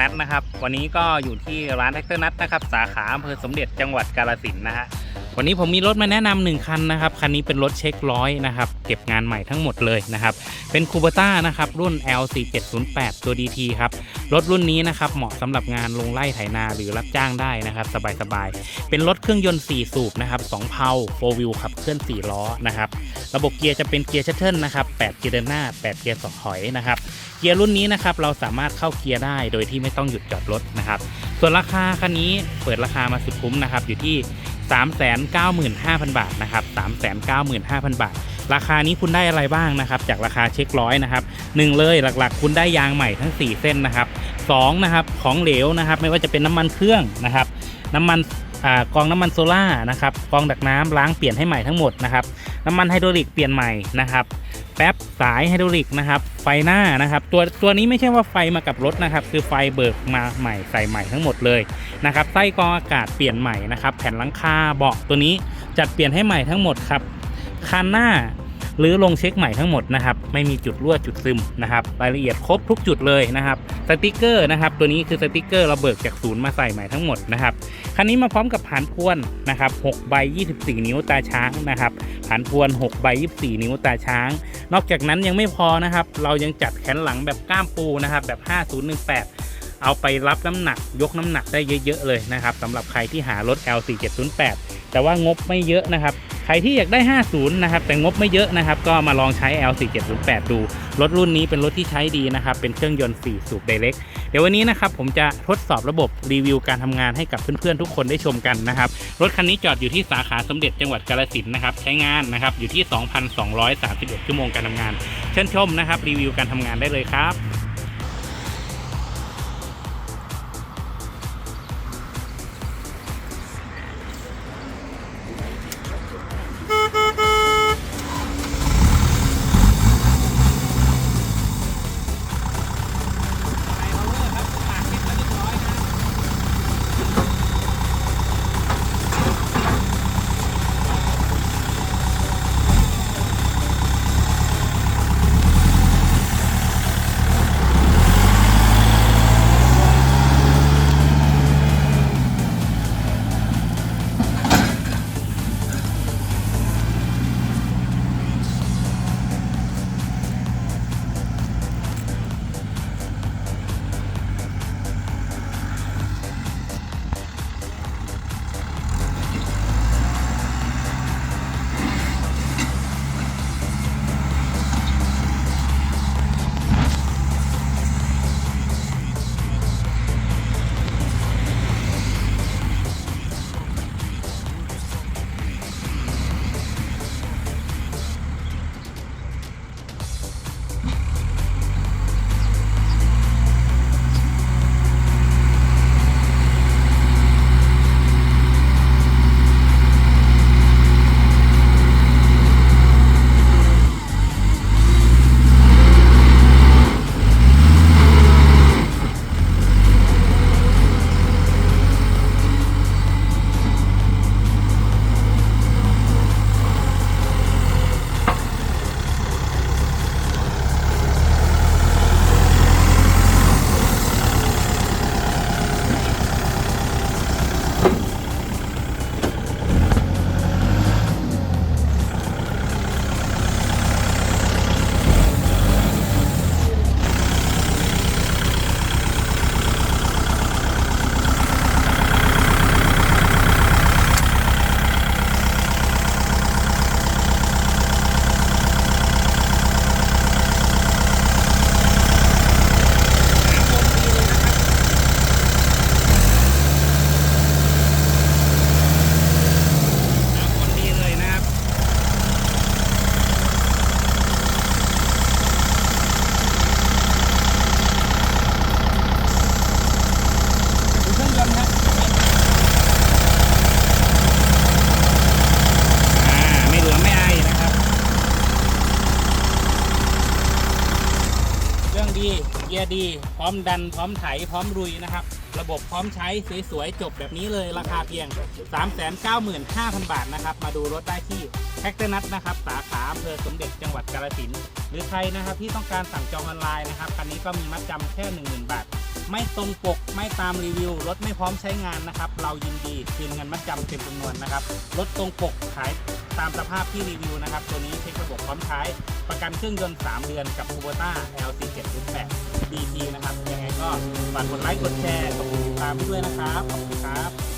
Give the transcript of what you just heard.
นัทนะครับ วันนี้ก็อยู่ที่ร้านแท็กเตอร์นัทนะครับ สาขาอำเภอสมเด็จจังหวัดกาฬสินธุ์นะฮะ วันนี้ผมมีรถมาแนะนำหนึ่งคันนะครับ คันนี้เป็นรถเช็คร้อยนะครับ เก็บงานใหม่ทั้งหมดเลยนะครับ เป็นคูเบต้านะครับ รุ่น L4708 ตัว DT ครับ รถรุ่นนี้นะครับ เหมาะสำหรับงานลงไล่ไถนาหรือรับจ้างได้นะครับ สบายๆ เป็นรถเครื่องยนต์ 4 สูบนะครับ2เพา4 wheel ขับเคลื่อน 4 ล้อนะครับ ระบบเกียร์จะเป็นเกียร์ชัตเทิลนะครับ8เกียร์เดินหน้า 8 เกียร์สองถอยนะครับ เกียร์รุ่นนี้นะครับ เราสามารถเข้าเกียร์ได้โดยที่ไม่ต้องหยุดจอดรถนะครับ ส่วนราคาคันนี้เปิดราคามาสุดคุ้มนะครับอยู่ที่ 395,000 บาทนะครับ 395,000 บาท ราคานี้คุณได้อะไรบ้างนะครับ จากราคาเช็คร้อยนะครับหนึ่งเลยหลักๆ คุณได้ยางใหม่ทั้ง 4 เส้นนะครับสองนะครับของเหลวนะครับ ไม่ว่าจะเป็นน้ำมันเครื่องนะครับ น้ำมันอกองน้ำมันโซล่านะครับกองดักน้ำล้างเปลี่ยนให้ใหม่ทั้งหมดนะครับ น้ำมันไฮดรอลิกเปลี่ยนใหม่นะครับ แป๊บสายไฮดรอลิกนะครับ ไฟหน้านะครับ ตัวตัวนี้ไม่ใช่ว่าไฟมากับรถนะครับ คือไฟเบิกมาใหม่ใส่ใหม่ทั้งหมดเลยนะครับไส้กรองอากาศเปลี่ยนใหม่นะครับ แผ่นหลังคาเบาะตัวนี้จัดเปลี่ยนให้ใหม่ทั้งหมดครับคันหน้าหรือลงเช็คใหม่ทั้งหมดนะครับ ไม่มีจุดรั่วจุดซึมนะครับ รายละเอียดครบทุกจุดเลยนะครับสติกเกอร์นะครับ ตัวนี้คือสติกเกอร์เราเบิกจากศูนย์มาใส่ใหม่ทั้งหมดนะครับคันนี้มาพร้อมกับผานพวนนะครับ6ใบ 24 นิ้วตาช้างนะครับผานพวน6ใบ 24 นิ้วตาช้าง นอกจากนั้นยังไม่พอนะครับ เรายังจัดแขนหลังแบบก้ามปูนะครับแบบ 5018 เอาไปรับน้ำหนักยกน้ำหนักได้เยอะๆเลยนะครับสำหรับใครที่หารถ L4708 แต่ว่างบไม่เยอะนะครับ ใครที่อยากได้ 50 นะครับ แต่งบไม่เยอะนะครับ ก็มาลองใช้ L4708 ดู รถรุ่นนี้เป็นรถที่ใช้ดีนะครับ เป็นเครื่องยนต์4สูบไดเรกเดี๋ยววันนี้นะครับผมจะทดสอบระบบรีวิวการทำงานให้กับเพื่อนๆทุกคนได้ชมกันนะครับ รถคันนี้จอดอยู่ที่สาขาสมเด็จจังหวัดกาลสินนะครับ ใช้งานนะครับอยู่ที่ 2,231 ชั่วโมงการทำงาน เชิญชมนะครับรีวิวการทำงานได้เลยครับ ดี พร้อมดัน พร้อมไถ พร้อมรุยนะครับ ระบบพร้อมใช้สวยๆจบแบบนี้เลยราคาเพียง 395,000 บาทนะครับ มาดูรถได้ที่แท็กเตอร์นัทนะครับ สาขาอำเภอสมเด็จจังหวัดกาฬสินธุ์หรือใครนะครับที่ต้องการสั่งจองออนไลน์นะครับคันนี้ก็มีมัดจำแค่ 10,000 บาท ไม่ตรงปกไม่ตามรีวิว รถไม่พร้อมใช้งานนะครับ เรายินดีคืนเงินมัดจำเต็มจำนวนนะครับรถตรงปกขายตามสภาพที่รีวิวนะครับ ตัวนี้เช็คระบบพร้อมใช้ ประกันเครื่องยนต์ 3 เดือนกับ k u b o t a L4708 DT นะครับยังไงก็ฝากกดไลค์กดแชร์กดติดตามด้วยนะครับ ขอบคุณครับ